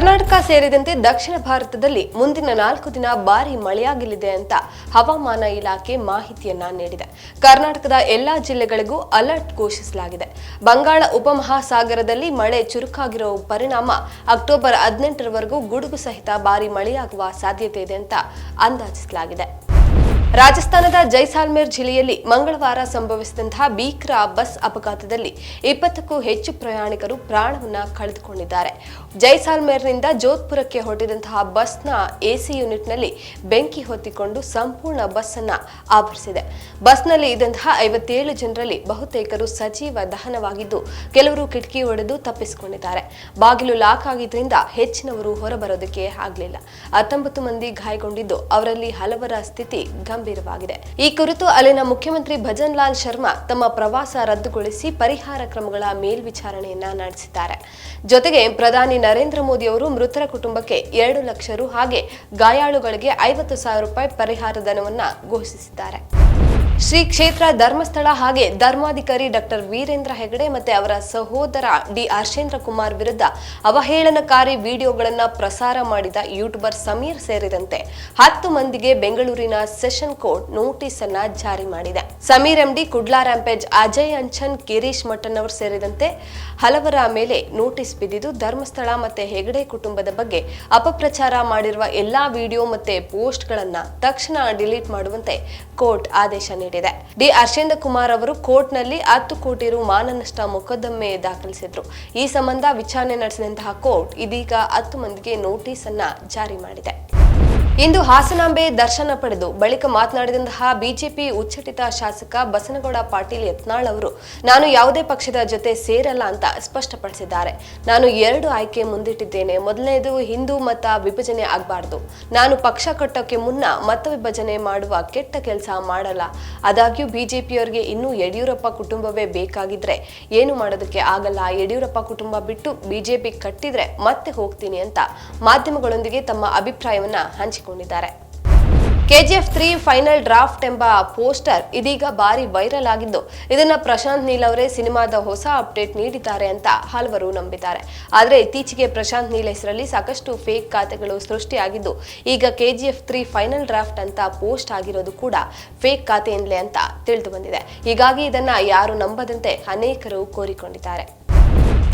ಕರ್ನಾಟಕ ಸೇರಿದಂತೆ ದಕ್ಷಿಣ ಭಾರತದಲ್ಲಿ ಮುಂದಿನ ನಾಲ್ಕು ದಿನ ಭಾರಿ ಮಳೆಯಾಗಲಿದೆ ಅಂತ ಹವಾಮಾನ ಇಲಾಖೆ ಮಾಹಿತಿಯನ್ನ ನೀಡಿದೆ. ಕರ್ನಾಟಕದ ಎಲ್ಲಾ ಜಿಲ್ಲೆಗಳಿಗೂ ಅಲರ್ಟ್ ಘೋಷಿಸಲಾಗಿದೆ. ಬಂಗಾಳ ಉಪಮಹಾಸಾಗರದಲ್ಲಿ ಮಳೆ ಚುರುಕಾಗಿರುವ ಪರಿಣಾಮ ಅಕ್ಟೋಬರ್ ಹದಿನೆಂಟರವರೆಗೂ ಗುಡುಗು ಸಹಿತ ಭಾರಿ ಮಳೆಯಾಗುವ ಸಾಧ್ಯತೆ ಇದೆ ಅಂತ ಅಂದಾಜಿಸಲಾಗಿದೆ. ರಾಜಸ್ಥಾನದ ಜೈಸಾಲ್ಮೇರ್ ಜಿಲ್ಲೆಯಲ್ಲಿ ಮಂಗಳವಾರ ಸಂಭವಿಸಿದಂತಹ ಭೀಕರ ಬಸ್ ಅಪಘಾತದಲ್ಲಿ ಇಪ್ಪತ್ತಕ್ಕೂ ಹೆಚ್ಚು ಪ್ರಯಾಣಿಕರು ಪ್ರಾಣವನ್ನ ಕಳೆದುಕೊಂಡಿದ್ದಾರೆ. ಜೈಸಾಲ್ಮೇರ್ನಿಂದ ಜೋಧ್ಪುರಕ್ಕೆ ಹೊರಟಿದಂತಹ ಬಸ್ನ ಎಸಿ ಯೂನಿಟ್ನಲ್ಲಿ ಬೆಂಕಿ ಹೊತ್ತಿಕೊಂಡು ಸಂಪೂರ್ಣ ಬಸ್ ಅನ್ನ ಆವರಿಸಿದೆ. ಬಸ್ನಲ್ಲಿ ಇದ್ದಂತಹ ಐವತ್ತೇಳು ಜನರಲ್ಲಿ ಬಹುತೇಕರು ಸಜೀವ ದಹನವಾಗಿದ್ದು, ಕೆಲವರು ಕಿಟಕಿ ಒಡೆದು ತಪ್ಪಿಸಿಕೊಂಡಿದ್ದಾರೆ. ಬಾಗಿಲು ಲಾಕ್ ಆಗಿದ್ದರಿಂದ ಹೆಚ್ಚಿನವರು ಹೊರಬರೋದಕ್ಕೆ ಆಗಲಿಲ್ಲ. ಹತ್ತೊಂಬತ್ತು ಮಂದಿ ಗಾಯಗೊಂಡಿದ್ದು, ಅವರಲ್ಲಿ ಹಲವರ ಸ್ಥಿತಿ ಗಂಭೀರವಾಗಿದೆ. ಈ ಕುರಿತು ಅಲ್ಲಿನ ಮುಖ್ಯಮಂತ್ರಿ ಭಜನ್ ಲಾಲ್ ಶರ್ಮಾ ತಮ್ಮ ಪ್ರವಾಸ ರದ್ದುಗೊಳಿಸಿ ಪರಿಹಾರ ಕ್ರಮಗಳ ಮೇಲ್ವಿಚಾರಣೆಯನ್ನ ನಡೆಸಿದ್ದಾರೆ. ಜೊತೆಗೆ ಪ್ರಧಾನಿ ನರೇಂದ್ರ ಮೋದಿ ಅವರು ಮೃತರ ಕುಟುಂಬಕ್ಕೆ ಎರಡು ಲಕ್ಷ ರು ಹಾಗೆ ಗಾಯಾಳುಗಳಿಗೆ ಐವತ್ತು ಸಾವಿರ ರೂಪಾಯಿ ಪರಿಹಾರ ಧನವನ್ನ ಘೋಷಿಸಿದ್ದಾರೆ. ಶ್ರೀ ಕ್ಷೇತ್ರ ಧರ್ಮಸ್ಥಳ ಹಾಗೆ ಧರ್ಮಾಧಿಕಾರಿ ಡಾಕ್ಟರ್ ವೀರೇಂದ್ರ ಹೆಗಡೆ ಮತ್ತೆ ಅವರ ಸಹೋದರ ಡಿ ಹರ್ಷೇಂದ್ರ ಕುಮಾರ್ ವಿರುದ್ಧ ಅವಹೇಳನಕಾರಿ ವಿಡಿಯೋಗಳನ್ನು ಪ್ರಸಾರ ಮಾಡಿದ ಯೂಟ್ಯೂಬರ್ ಸಮೀರ್ ಸೇರಿದಂತೆ ಹತ್ತು ಮಂದಿಗೆ ಬೆಂಗಳೂರಿನ ಸೆಷನ್ ಕೋರ್ಟ್ ನೋಟಿಸ್ ಅನ್ನ ಜಾರಿ ಮಾಡಿದೆ. ಸಮೀರ್ ಎಂಡಿ, ಕುಡ್ಲಾ ರ್ಯಾಂಪೇಜ್ ಅಜಯ್ ಅಂಚನ್, ಗಿರೀಶ್ ಮಟ್ಟನ್ ಅವರು ಸೇರಿದಂತೆ ಹಲವರ ಮೇಲೆ ನೋಟಿಸ್ ಬಿದ್ದಿದ್ದು ಧರ್ಮಸ್ಥಳ ಮತ್ತೆ ಹೆಗಡೆ ಕುಟುಂಬದ ಬಗ್ಗೆ ಅಪಪ್ರಚಾರ ಮಾಡಿರುವ ಎಲ್ಲಾ ವಿಡಿಯೋ ಮತ್ತೆ ಪೋಸ್ಟ್ಗಳನ್ನ ತಕ್ಷಣ ಡಿಲೀಟ್ ಮಾಡುವಂತೆ ಕೋರ್ಟ್ ಆದೇಶ ನೀಡಿದೆ. ಡಿ. ಅರ್ಷೇಂದ್ರ ಕುಮಾರ್ ಅವರು ಕೋರ್ಟ್ನಲ್ಲಿ ಹತ್ತು ಕೋಟಿ ರು ಮಾನನಷ್ಟ ಮೊಕದ್ದಮೆ ದಾಖಲಿಸಿದ್ರು. ಈ ಸಂಬಂಧ ವಿಚಾರಣೆ ನಡೆಸಿದಂತಹ ಕೋರ್ಟ್ ಇದೀಗ ಹತ್ತು ಮಂದಿಗೆ ನೋಟಿಸ್ ಅನ್ನ ಜಾರಿ ಮಾಡಿದೆ. ಇಂದು ಹಾಸನಾಂಬೆ ದರ್ಶನ ಪಡೆದು ಬಳಿಕ ಮಾತನಾಡಿದಂತಹ ಬಿಜೆಪಿ ಉಚ್ಚಟಿತ ಶಾಸಕ ಬಸನಗೌಡ ಪಾಟೀಲ್ ಯತ್ನಾಳ್ ಅವರು, ನಾನು ಯಾವುದೇ ಪಕ್ಷದ ಜೊತೆ ಸೇರಲ್ಲ ಅಂತ ಸ್ಪಷ್ಟಪಡಿಸಿದ್ದಾರೆ. ನಾನು ಎರಡು ಆಯ್ಕೆ ಮುಂದಿಟ್ಟಿದ್ದೇನೆ. ಮೊದಲನೇದು ಹಿಂದೂ ಮತ ವಿಭಜನೆ ಆಗಬಾರ್ದು. ನಾನು ಪಕ್ಷ ಕಟ್ಟೋಕೆ ಮುನ್ನ ಮತ ವಿಭಜನೆ ಮಾಡುವ ಕೆಟ್ಟ ಕೆಲಸ ಮಾಡಲ್ಲ. ಆದಾಗ್ಯೂ ಬಿಜೆಪಿಯವರಿಗೆ ಇನ್ನೂ ಯಡಿಯೂರಪ್ಪ ಕುಟುಂಬವೇ ಬೇಕಾಗಿದ್ರೆ ಏನು ಮಾಡೋದಕ್ಕೆ ಆಗಲ್ಲ. ಯಡಿಯೂರಪ್ಪ ಕುಟುಂಬ ಬಿಟ್ಟು ಬಿಜೆಪಿ ಕಟ್ಟಿದ್ರೆ ಮತ್ತೆ ಹೋಗ್ತೀನಿ ಅಂತ ಮಾಧ್ಯಮಗಳೊಂದಿಗೆ ತಮ್ಮ ಅಭಿಪ್ರಾಯವನ್ನ ಹಂಚಿಕೊಂಡಿದ್ದಾರೆ ಕೆಜಿಎಫ್ ತ್ರೀ ಫೈನಲ್ ಡ್ರಾಫ್ಟ್ ಎಂಬ ಪೋಸ್ಟರ್ ಇದೀಗ ಭಾರಿ ವೈರಲ್ ಆಗಿದ್ದು, ಇದನ್ನ ಪ್ರಶಾಂತ್ ನೀಲ್ ಅವರೇ ಸಿನಿಮಾದ ಹೊಸ ಅಪ್ಡೇಟ್ ನೀಡಿದ್ದಾರೆ ಅಂತ ಹಲವರು ನಂಬಿದ್ದಾರೆ. ಆದರೆ ಇತ್ತೀಚೆಗೆ ಪ್ರಶಾಂತ್ ನೀಲ್ ಹೆಸರಲ್ಲಿ ಸಾಕಷ್ಟು ಫೇಕ್ ಖಾತೆಗಳು ಸೃಷ್ಟಿಯಾಗಿದ್ದು, ಈಗ ಕೆಜಿಎಫ್ ತ್ರೀ ಫೈನಲ್ ಡ್ರಾಫ್ಟ್ ಅಂತ ಪೋಸ್ಟ್ ಆಗಿರೋದು ಕೂಡ ಫೇಕ್ ಖಾತೆಯಿಂದಲೇ ಅಂತ ತಿಳಿದು ಬಂದಿದೆ. ಹೀಗಾಗಿ ಇದನ್ನ ಯಾರು ನಂಬದಂತೆ ಅನೇಕರು ಕೋರಿಕೊಂಡಿದ್ದಾರೆ.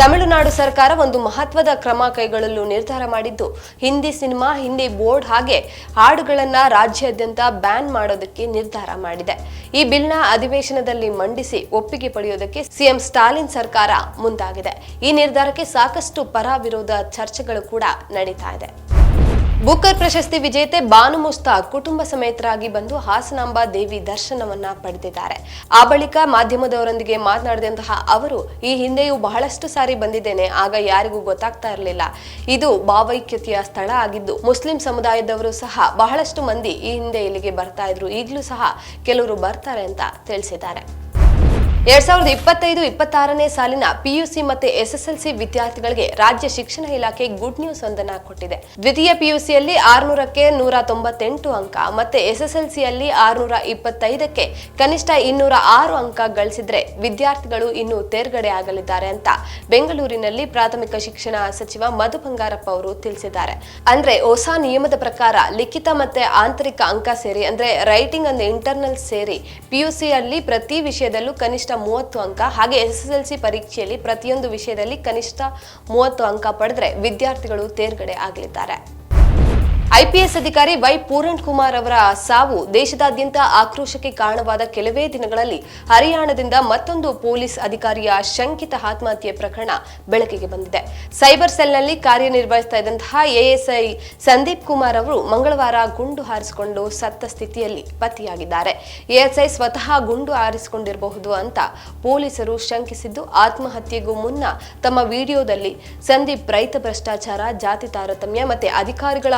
ತಮಿಳುನಾಡು ಸರ್ಕಾರ ಒಂದು ಮಹತ್ವದ ಕ್ರಮ ಕೈಗೊಳ್ಳಲು ನಿರ್ಧಾರ ಮಾಡಿದ್ದು. ಹಿಂದಿ ಸಿನಿಮಾ, ಹಿಂದಿ ಬೋರ್ಡ್ ಹಾಗೆ ಹಾಡುಗಳನ್ನ ರಾಜ್ಯಾದ್ಯಂತ ಬ್ಯಾನ್ ಮಾಡೋದಕ್ಕೆ ನಿರ್ಧಾರ ಮಾಡಿದೆ. ಈ ಬಿಲ್ನ ಅಧಿವೇಶನದಲ್ಲಿ ಮಂಡಿಸಿ ಒಪ್ಪಿಗೆ ಪಡೆಯೋದಕ್ಕೆ ಸಿಎಂ ಸ್ಟಾಲಿನ್ ಸರ್ಕಾರ ಮುಂದಾಗಿದೆ. ಈ ನಿರ್ಧಾರಕ್ಕೆ ಸಾಕಷ್ಟು ಪರ ವಿರೋಧ ಚರ್ಚೆಗಳು ಕೂಡ ನಡೀತಾ ಇದೆ. ಬುಕ್ಕರ್ ಪ್ರಶಸ್ತಿ ವಿಜೇತೆ ಬಾನು ಮುಸ್ತಾಕ್ ಕುಟುಂಬ ಸಮೇತರಾಗಿ ಬಂದು ಹಾಸನಾಂಬ ದೇವಿ ದರ್ಶನವನ್ನ ಪಡೆದಿದ್ದಾರೆ. ಆ ಬಳಿಕ ಮಾಧ್ಯಮದವರೊಂದಿಗೆ ಮಾತನಾಡಿದಂತಹ ಅವರು, ಈ ಹಿಂದೆಯೂ ಬಹಳಷ್ಟು ಸಾರಿ ಬಂದಿದ್ದೇನೆ, ಆಗ ಯಾರಿಗೂ ಗೊತ್ತಾಗ್ತಾ ಇರಲಿಲ್ಲ. ಇದು ಭಾವೈಕ್ಯತೆಯ ಸ್ಥಳ ಆಗಿದ್ದು, ಮುಸ್ಲಿಂ ಸಮುದಾಯದವರು ಸಹ ಬಹಳಷ್ಟು ಮಂದಿ ಈ ಹಿಂದೆ ಇಲ್ಲಿಗೆ ಬರ್ತಾ ಇದ್ರು. ಈಗಲೂ ಸಹ ಕೆಲವರು ಬರ್ತಾರೆ ಅಂತ ತಿಳಿಸಿದ್ದಾರೆ. ಎರಡ್ ಸಾವಿರದ ಇಪ್ಪತ್ತೈದು, ಇಪ್ಪತ್ತಾರನೇ ಸಾಲಿನ ಪಿಯುಸಿ ಮತ್ತೆ ಎಸ್ಎಸ್ಎಲ್ಸಿ ವಿದ್ಯಾರ್ಥಿಗಳಿಗೆ ರಾಜ್ಯ ಶಿಕ್ಷಣ ಇಲಾಖೆ ಗುಡ್ ನ್ಯೂಸ್ ಒಂದನ್ನ ಕೊಟ್ಟಿದೆ. ದ್ವಿತೀಯ ಪಿಯುಸಿಯಲ್ಲಿ ಆರುನೂರಕ್ಕೆ ನೂರ ತೊಂಬತ್ತೆಂಟು ಅಂಕ, ಮತ್ತೆ ಎಸ್ಎಸ್ಎಲ್ಸಿಯಲ್ಲಿ ಆರುನೂರ ಇಪ್ಪತ್ತೈದಕ್ಕೆ ಕನಿಷ್ಠ ಇನ್ನೂರ ಆರು ಅಂಕ ಗಳಿಸಿದ್ರೆ ವಿದ್ಯಾರ್ಥಿಗಳು ಇನ್ನು ತೇರ್ಗಡೆ ಆಗಲಿದ್ದಾರೆ ಅಂತ ಬೆಂಗಳೂರಿನಲ್ಲಿ ಪ್ರಾಥಮಿಕ ಶಿಕ್ಷಣ ಸಚಿವ ಮಧು ಬಂಗಾರಪ್ಪ ಅವರು ತಿಳಿಸಿದ್ದಾರೆ. ಅಂದ್ರೆ ಹೊಸ ನಿಯಮದ ಪ್ರಕಾರ ಲಿಖಿತ ಮತ್ತೆ ಆಂತರಿಕ ಅಂಕ ಸೇರಿ, ಅಂದ್ರೆ ರೈಟಿಂಗ್ ಅಂಡ್ ಇಂಟರ್ನಲ್ ಸೇರಿ, ಪಿಯುಸಿಯಲ್ಲಿ ಪ್ರತಿ ವಿಷಯದಲ್ಲೂ ಕನಿಷ್ಠ ಮೂವತ್ತು ಅಂಕ ಹಾಗೆ ಎಸ್ ಎಸ್ ಎಲ್ ಸಿ ಪರೀಕ್ಷೆಯಲ್ಲಿ ಪ್ರತಿಯೊಂದು ವಿಷಯದಲ್ಲಿ ಕನಿಷ್ಠ ಮೂವತ್ತು ಅಂಕ ಪಡೆದ್ರೆ ವಿದ್ಯಾರ್ಥಿಗಳು ತೇರ್ಗಡೆ ಆಗಲಿದ್ದಾರೆ. ಐಪಿಎಸ್ ಅಧಿಕಾರಿ ವೈ ಪೂರಣ್ ಕುಮಾರ್ ಅವರ ಸಾವು ದೇಶದಾದ್ಯಂತ ಆಕ್ರೋಶಕ್ಕೆ ಕಾರಣವಾದ ಕೆಲವೇ ದಿನಗಳಲ್ಲಿ ಹರಿಯಾಣದಿಂದ ಮತ್ತೊಂದು ಪೊಲೀಸ್ ಅಧಿಕಾರಿಯ ಶಂಕಿತ ಆತ್ಮಹತ್ಯೆ ಪ್ರಕರಣ ಬೆಳಕಿಗೆ ಬಂದಿದೆ. ಸೈಬರ್ ಸೆಲ್ನಲ್ಲಿ ಕಾರ್ಯನಿರ್ವಹಿಸ್ತಾ ಇದ್ದಂತಹ ಎಎಸ್ಐ ಸಂದೀಪ್ ಕುಮಾರ್ ಅವರು ಮಂಗಳವಾರ ಗುಂಡು ಹಾರಿಸಿಕೊಂಡು ಸತ್ತ ಸ್ಥಿತಿಯಲ್ಲಿ ಪತ್ತೆಯಾಗಿದ್ದಾರೆ. ಎಎಸ್ಐ ಸ್ವತಃ ಗುಂಡು ಹಾರಿಸಿಕೊಂಡಿರಬಹುದು ಅಂತ ಪೊಲೀಸರು ಶಂಕಿಸಿದ್ದು, ಆತ್ಮಹತ್ಯೆಗೂ ಮುನ್ನ ತಮ್ಮ ವಿಡಿಯೋದಲ್ಲಿ ಸಂದೀಪ್ ರೈತ ಭ್ರಷ್ಟಾಚಾರ, ಜಾತಿ ತಾರತಮ್ಯ ಮತ್ತೆ ಅಧಿಕಾರಿಗಳ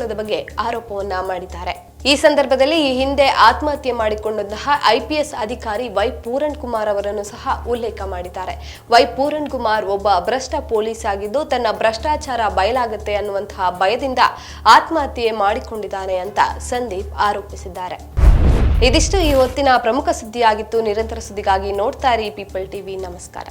ಕಿರುಕುಳದ ಬಗ್ಗೆ ಆರೋಪವನ್ನ ಮಾಡಿದ್ದಾರೆ. ಈ ಸಂದರ್ಭದಲ್ಲಿ ಈ ಹಿಂದೆ ಆತ್ಮಹತ್ಯೆ ಮಾಡಿಕೊಂಡಂತಹ ಐಪಿಎಸ್ ಅಧಿಕಾರಿ ವೈ ಪೂರಣ್ ಕುಮಾರ್ ಅವರನ್ನು ಸಹ ಉಲ್ಲೇಖ ಮಾಡಿದ್ದಾರೆ. ವೈ ಪೂರಣ್ ಕುಮಾರ್ ಒಬ್ಬ ಭ್ರಷ್ಟ ಪೊಲೀಸ್ ಆಗಿದ್ದು ತನ್ನ ಭ್ರಷ್ಟಾಚಾರ ಬಯಲಾಗುತ್ತೆ ಅನ್ನುವಂತಹ ಭಯದಿಂದ ಆತ್ಮಹತ್ಯೆ ಮಾಡಿಕೊಂಡಿದ್ದಾನೆ ಅಂತ ಸಂದೀಪ್ ಆರೋಪಿಸಿದ್ದಾರೆ. ಇದಿಷ್ಟು ಈ ಹೊತ್ತಿನ ಪ್ರಮುಖ ಸುದ್ದಿಯಾಗಿತ್ತು. ನಿರಂತರ ಸುದ್ದಿಗಾಗಿ ನೋಡ್ತಾ ಇರಿ ಪೀಪಲ್ ಟಿವಿ ನಮಸ್ಕಾರ.